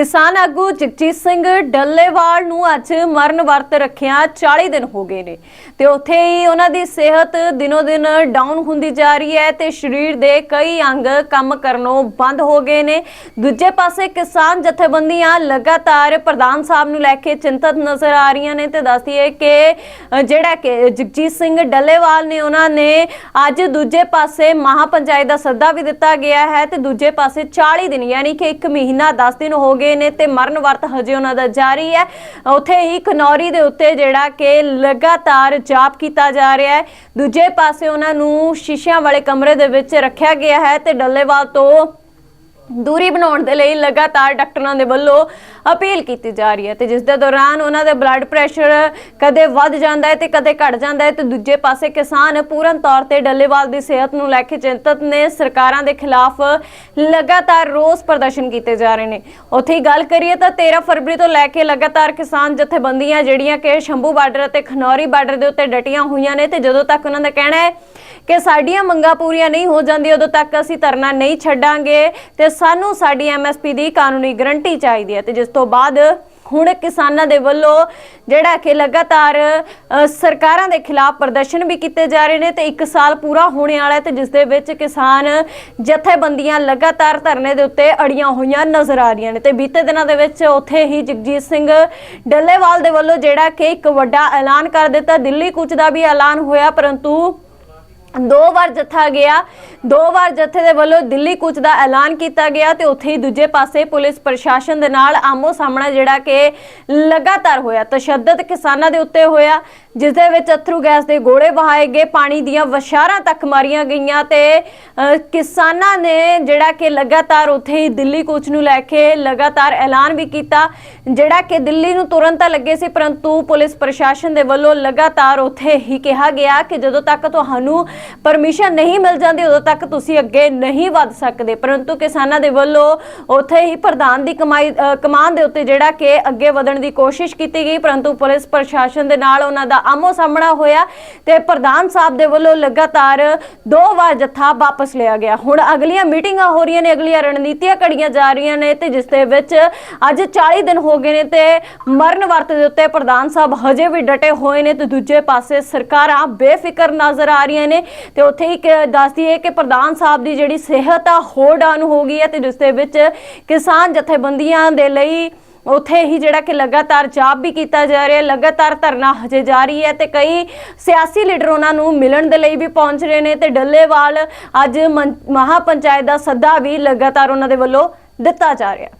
ਕਿਸਾਨ ਆਗੂ ਜਗਜੀਤ ਸਿੰਘ ਡੱਲੇਵਾਲ ਨੂੰ ਅੱਜ ਮਰਨ ਵਰਤ ਰੱਖਿਆ 40 ਦਿਨ ਹੋ ਗਏ ਨੇ। ਤੇ ਉੱਥੇ ਹੀ ਉਹਨਾਂ ਦੀ ਸਿਹਤ ਦਿਨੋ ਦਿਨ ਡਾਊਨ ਹੁੰਦੀ ਜਾ ਰਹੀ ਹੈ ਤੇ ਸਰੀਰ ਦੇ ਕਈ ਅੰਗ ਕੰਮ ਕਰਨੋਂ ਬੰਦ ਹੋ ਗਏ ਨੇ। ਦੂਜੇ ਪਾਸੇ ਕਿਸਾਨ ਜਥੇਬੰਦੀਆਂ ਲਗਾਤਾਰ ਪ੍ਰਧਾਨ ਸਾਹਿਬ ਨੂੰ ਲੈ ਕੇ ਚਿੰਤਤ ਨਜ਼ਰ ਆ ਰਹੀਆਂ ਨੇ ਤੇ ਦੱਸਦੀ ਹੈ ਕਿ ਜਿਹੜਾ ਕਿ ਜਗਜੀਤ ਸਿੰਘ ਡੱਲੇਵਾਲ ਨੇ ਉਹਨਾਂ ਨੇ ਅੱਜ ਦੂਜੇ ਪਾਸੇ ਮਹਾਪੰਚਾਇਤ ਦਾ ਸੱਦਾ ਵੀ ਦਿੱਤਾ ਗਿਆ ਹੈ ਤੇ ਦੂਜੇ ਪਾਸੇ 40 ਦਿਨ, ਯਾਨੀ ਕਿ 1 ਮਹੀਨਾ 10 ਦਿਨ ਹੋ ਗਏ ਨੇ ਤੇ ਮਰਨ ਵਰਤ ਹਜੇ ਉਹਨਾਂ ਦਾ ਜਾਰੀ ਹੈ। ਉੱਥੇ ਹੀ ਖਨੌਰੀ ਦੇ ਉੱਤੇ ਜਿਹੜਾ ਕਿ ਲਗਾਤਾਰ ਜਾਪ ਕੀਤਾ ਜਾ ਰਿਹਾ ਹੈ। ਦੂਜੇ ਪਾਸੇ ਉਹਨਾਂ ਨੂੰ ਸ਼ੀਸ਼ਿਆਂ ਵਾਲੇ ਕਮਰੇ ਦੇ ਵਿੱਚ ਰੱਖਿਆ ਗਿਆ ਹੈ ਤੇ ਡੱਲੇਵਾਲ ਤੋਂ ਦੂਰੀ ਬਣਾਉਣ ਦੇ ਲਈ ਲਗਾਤਾਰ ਡਾਕਟਰਾਂ ਦੇ ਵੱਲੋਂ ਅਪੀਲ ਕੀਤੀ ਜਾ ਰਹੀ ਹੈ ਤੇ ਜਿਸ ਦੇ ਦੌਰਾਨ ਉਹਨਾਂ ਦਾ ਬਲੱਡ ਪ੍ਰੈਸ਼ਰ ਕਦੇ ਵੱਧ ਜਾਂਦਾ ਹੈ ਤੇ ਕਦੇ ਘਟ ਜਾਂਦਾ ਹੈ ਤੇ ਦੂਜੇ ਪਾਸੇ ਕਿਸਾਨ ਪੂਰਨ ਤੌਰ ਤੇ ਡੱਲੇਵਾਲ ਦੀ ਸਿਹਤ ਨੂੰ ਲੈ ਕੇ ਚਿੰਤਤ ਨੇ। ਸਰਕਾਰਾਂ ਦੇ ਖਿਲਾਫ ਲਗਾਤਾਰ ਰੋਸ ਪ੍ਰਦਰਸ਼ਨ ਕੀਤੇ ਜਾ ਰਹੇ ਨੇ। ਉੱਥੇ ਹੀ ਗੱਲ ਕਰੀਏ ਤਾਂ 13 ਫਰਵਰੀ ਤੋਂ ਲੈ ਕੇ ਲਗਾਤਾਰ ਕਿਸਾਨ ਜਥੇਬੰਦੀਆਂ ਜਿਹੜੀਆਂ ਕਿ ਸ਼ੰਭੂ ਬਾਰਡਰ ਅਤੇ ਖਨੌਰੀ ਬਾਰਡਰ ਦੇ ਉੱਤੇ ਡਟੀਆਂ ਹੋਈਆਂ ਨੇ ਤੇ ਜਦੋਂ ਤੱਕ ਉਹਨਾਂ ਦਾ ਕਹਿਣਾ ਹੈ ਕਿ ਸਾਡੀਆਂ ਮੰਗਾਂ ਪੂਰੀਆਂ ਨਹੀਂ ਹੋ ਜਾਂਦੀਆਂ, ਉਦੋਂ ਤੱਕ ਅਸੀਂ ਧਰਨਾ ਨਹੀਂ ਛੱਡਾਂਗੇ ਤੇ ਸਾਨੂੰ ਸਾਡੀ ਐਮਐਸਪੀ ਦੀ ਕਾਨੂੰਨੀ ਗਰੰਟੀ ਚਾਹੀਦੀ ਹੈ ਤੇ ਜਿਸ ਤੋਂ ਬਾਅਦ ਹੁਣ ਕਿਸਾਨਾਂ ਦੇ ਵੱਲੋਂ ਜਿਹੜਾ ਕਿ ਲਗਾਤਾਰ ਸਰਕਾਰਾਂ ਦੇ ਖਿਲਾਫ ਪ੍ਰਦਰਸ਼ਨ ਵੀ ਕੀਤੇ ਜਾ ਰਹੇ ਨੇ ਤੇ 1 ਸਾਲ ਪੂਰਾ ਹੋਣੇ ਵਾਲਾ ਹੈ ਤੇ ਜਿਸ ਦੇ ਵਿੱਚ ਕਿਸਾਨ ਜਥੇਬੰਦੀਆਂ ਲਗਾਤਾਰ ਧਰਨੇ ਦੇ ਉੱਤੇ ਅੜੀਆਂ ਹੋਈਆਂ ਨਜ਼ਰ ਆ ਰਹੀਆਂ ਨੇ ਤੇ ਬੀਤੇ ਦਿਨਾਂ ਦੇ ਵਿੱਚ ਉੱਥੇ ਹੀ ਜਗਜੀਤ ਸਿੰਘ ਡੱਲੇਵਾਲ ਦੇ ਵੱਲੋਂ ਜਿਹੜਾ ਕਿ ਇੱਕ ਵੱਡਾ ਐਲਾਨ ਕਰ ਦਿੱਤਾ। ਦਿੱਲੀ ਕੂਚ ਦਾ ਵੀ ਐਲਾਨ ਹੋਇਆ, ਪਰੰਤੂ ਦੋ ਵਾਰ ਜੱਥਾ ਗਿਆ, ਦੋ ਵਾਰ ਜੱਥੇ ਦੇ ਵੱਲੋਂ ਦਿੱਲੀ ਕੂਚ ਦਾ ਐਲਾਨ ਕੀਤਾ ਗਿਆ ਤੇ ਉੱਥੇ ਹੀ ਦੂਜੇ ਪਾਸੇ ਪੁਲਿਸ ਪ੍ਰਸ਼ਾਸਨ ਦੇ ਨਾਲ ਆਮੋ ਸਾਹਮਣਾ ਜਿਹੜਾ ਕਿ ਲਗਾਤਾਰ ਹੋਇਆ, ਤਸ਼ੱਦਦ ਕਿਸਾਨਾਂ ਦੇ ਉੱਤੇ ਹੋਇਆ, ਜਿਸ ਦੇ ਵਿੱਚ ਅਥਰੂ ਗੈਸ ਦੇ ਗੋਲੇ ਵਹਾਏ ਗਏ, ਪਾਣੀ ਦੀਆਂ ਵਸ਼ਾਰਾਂ ਤੱਕ ਮਾਰੀਆਂ ਗਈਆਂ ਤੇ ਕਿਸਾਨਾਂ ਨੇ ਜਿਹੜਾ ਕਿ ਲਗਾਤਾਰ ਉੱਥੇ ਹੀ ਦਿੱਲੀ ਕੂਚ ਨੂੰ ਲੈ ਕੇ ਲਗਾਤਾਰ ਐਲਾਨ ਵੀ ਕੀਤਾ, ਜਿਹੜਾ ਕਿ ਦਿੱਲੀ ਨੂੰ ਤੁਰੰਤ ਤਾਂ ਲੱਗੇ ਸੀ, ਪਰੰਤੂ ਪੁਲਿਸ ਪ੍ਰਸ਼ਾਸਨ ਦੇ ਵੱਲੋਂ ਲਗਾਤਾਰ ਉੱਥੇ ਹੀ ਕਿਹਾ ਗਿਆ ਕਿ ਜਦੋਂ ਤੱਕ ਤੁਹਾਨੂੰ ਪਰਮਿਸ਼ਨ ਨਹੀਂ ਮਿਲ ਜਾਂਦੀ, ਉਦੋਂ ਤੱਕ ਤੁਸੀਂ ਅੱਗੇ ਨਹੀਂ ਵੱਧ ਸਕਦੇ। ਪਰੰਤੂ ਕਿਸਾਨਾਂ ਦੇ ਵੱਲੋਂ ਉੱਥੇ ਹੀ ਪ੍ਰਧਾਨ ਦੀ ਕਮਾਈ ਕਮਾਨ ਦੇ ਉੱਤੇ ਜਿਹੜਾ ਕਿ ਅੱਗੇ ਵਧਣ ਦੀ ਕੋਸ਼ਿਸ਼ ਕੀਤੀ ਗਈ, ਪਰੰਤੂ ਪੁਲਿਸ ਪ੍ਰਸ਼ਾਸਨ ਦੇ ਨਾਲ ਉਹਨਾਂ ਦਾ ਆਮੋ ਸਾਹਮਣਾ ਹੋਇਆ ਤੇ ਪ੍ਰਧਾਨ ਸਾਹਿਬ ਦੇ ਵੱਲੋਂ ਲਗਾਤਾਰ ਦੋ ਵਾਰ ਜੱਥਾ ਵਾਪਸ ਲਿਆ ਗਿਆ। ਹੁਣ ਅਗਲੀਆਂ ਮੀਟਿੰਗਾਂ ਹੋ ਰਹੀਆਂ ਨੇ, ਅਗਲੀਆਂ ਰਣਨੀਤੀਆਂ ਘੜੀਆਂ ਜਾ ਰਹੀਆਂ ਨੇ ਤੇ ਜਿਸ ਦੇ ਵਿੱਚ ਅੱਜ 40 ਦਿਨ ਹੋ ਗਏ ਨੇ ਤੇ ਮਰਨ ਵਰਤ ਦੇ ਉੱਤੇ ਪ੍ਰਧਾਨ ਸਾਹਿਬ ਹਜੇ ਵੀ ਡਟੇ ਹੋਏ ਨੇ ਤੇ ਦੂਜੇ ਪਾਸੇ ਸਰਕਾਰਾਂ ਬੇਫਿਕਰ ਨਜ਼ਰ ਆ ਰਹੀਆਂ ਨੇ। ਤੇ ਉੱਥੇ ਹੀ ਦੱਸਦੀ ਹੈ ਕਿ ਪ੍ਰਧਾਨ ਸਾਹਿਬ ਦੀ ਜਿਹੜੀ ਸਿਹਤ ਆ, ਹੋਰ ਡਾਊਨ ਹੋ ਗਈ ਹੈ ਤੇ ਜਿਸ ਦੇ ਵਿੱਚ ਕਿਸਾਨ ਜਥੇਬੰਦੀਆਂ ਦੇ ਲਈ ਉੱਥੇ ਹੀ ਜਿਹੜਾ ਕਿ ਲਗਾਤਾਰ ਜਾਪ ਵੀ ਕੀਤਾ ਜਾ ਰਿਹਾ ਹੈ ਲਗਾਤਾਰ ਧਰਨਾ ਹਜੇ ਜਾਰੀ ਹੈ ਤੇ ਕਈ ਸਿਆਸੀ ਲੀਡਰ ਉਹਨਾਂ ਨੂੰ ਮਿਲਣ ਦੇ ਲਈ ਵੀ ਪਹੁੰਚ ਰਹੇ ਨੇ ਤੇ ਡੱਲੇਵਾਲ ਅੱਜ ਮਨ- ਮਹਾਪੰਚਾਇਤ ਦਾ ਸੱਦਾ ਵੀ ਲਗਾਤਾਰ ਉਹਨਾਂ ਦੇ ਵੱਲੋਂ ਦਿੱਤਾ ਜਾ ਰਿਹਾ।